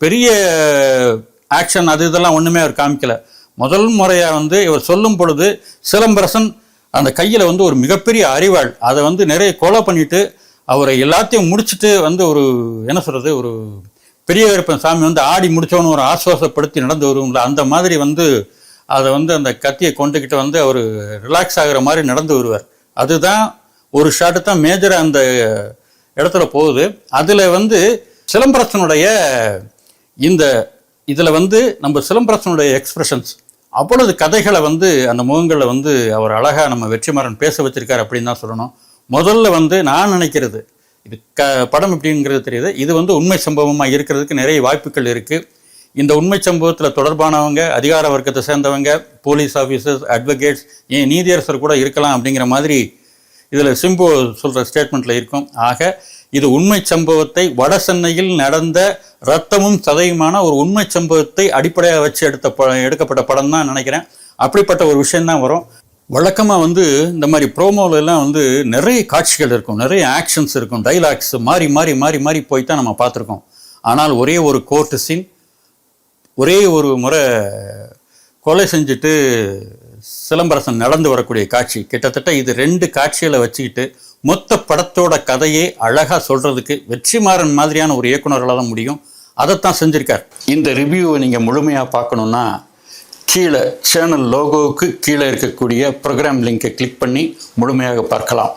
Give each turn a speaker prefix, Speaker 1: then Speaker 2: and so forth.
Speaker 1: பெரிய ஆக்ஷன் அது இதெல்லாம் ஒன்றுமே அவர் காமிக்கல. முதல் முறையாக வந்து இவர் சொல்லும் பொழுது சிலம்பரசன் அந்த கையில் வந்து ஒரு மிகப்பெரிய அறிவாள் அதை வந்து நிறைய கொலை பண்ணிட்டு அவரை எல்லாத்தையும் முடிச்சுட்டு வந்து ஒரு என்ன சொல்கிறது ஒரு பெரிய கருப்பன் சாமி வந்து ஆடி முடித்தவனு ஒரு ஆசுவாசப்படுத்தி நடந்து வருவோம்ல அந்த மாதிரி வந்து அதை வந்து அந்த கத்தியை கொண்டுக்கிட்டு வந்து அவர் ரிலாக்ஸ் ஆகிற மாதிரி நடந்து வருவார். அதுதான் ஒரு ஷாட்டு தான் மேஜராக அந்த இடத்துல போகுது. அதில் வந்து சிலம்பரசனுடைய இந்த இதில் வந்து நம்ம சிலம்பரசனுடைய எக்ஸ்பிரஷன்ஸ் அவ்வளவு கதைகளை வந்து அந்த முகங்களில் வந்து அவர் அழகாக நம்ம வெற்றிமாறன் பேச வச்சிருக்காரு அப்படின்னு தான் சொல்லணும். முதல்ல வந்து நான் நினைக்கிறது இது க படம் எப்படிங்கிறது தெரியுது. இது வந்து உண்மை சம்பவமாக இருக்கிறதுக்கு நிறைய வாய்ப்புகள் இருக்குது இந்த உண்மை சம்பவத்தில் தொடர்பானவங்க அதிகார வர்க்கத்தை சேர்ந்தவங்க போலீஸ் ஆஃபீஸர்ஸ் அட்வொகேட்ஸ் ஏன் நீதியரசர் கூட இருக்கலாம் அப்படிங்கிற மாதிரி இதில் சிம்பு சொல்கிற ஸ்டேட்மெண்ட்டில் இருக்கும். ஆக இது உண்மை சம்பவத்தை வட சென்னையில் நடந்த ரத்தமும் சதையுமான ஒரு உண்மை சம்பவத்தை அடிப்படையாக வச்சு எடுத்த எடுக்கப்பட்ட படம் தான் நினைக்கிறேன். அப்படிப்பட்ட ஒரு விஷயந்தான் வரும். வழக்கமாக வந்து இந்த மாதிரி ப்ரோமோல வந்து நிறைய காட்சிகள் இருக்கும். நிறைய ஆக்ஷன்ஸ் இருக்கும். டைலாக்ஸ் மாறி மாறி மாறி மாறி போய் தான் நம்ம பார்த்துருக்கோம். ஆனால் ஒரே ஒரு கோர்ட்டு சீன் ஒரே ஒரு முறை கொலை செஞ்சுட்டு சிலம்பரசன் நடந்து வரக்கூடிய காட்சி. கிட்டத்தட்ட இது ரெண்டு காட்சிகளை வச்சுக்கிட்டு மொத்த படத்தோட கதையே அழகாக சொல்கிறதுக்கு வெற்றிமாறன் மாதிரியான ஒரு இயக்குனர்களால் தான் முடியும். அதைத்தான் செஞ்சுருக்கார். இந்த ரிவ்யூவை நீங்கள் முழுமையாக பார்க்கணுன்னா கீழே சேனல் லோகோவுக்கு கீழே இருக்கக்கூடிய ப்ரோக்ராம் லிங்கை கிளிக் பண்ணி முழுமையாக பார்க்கலாம்.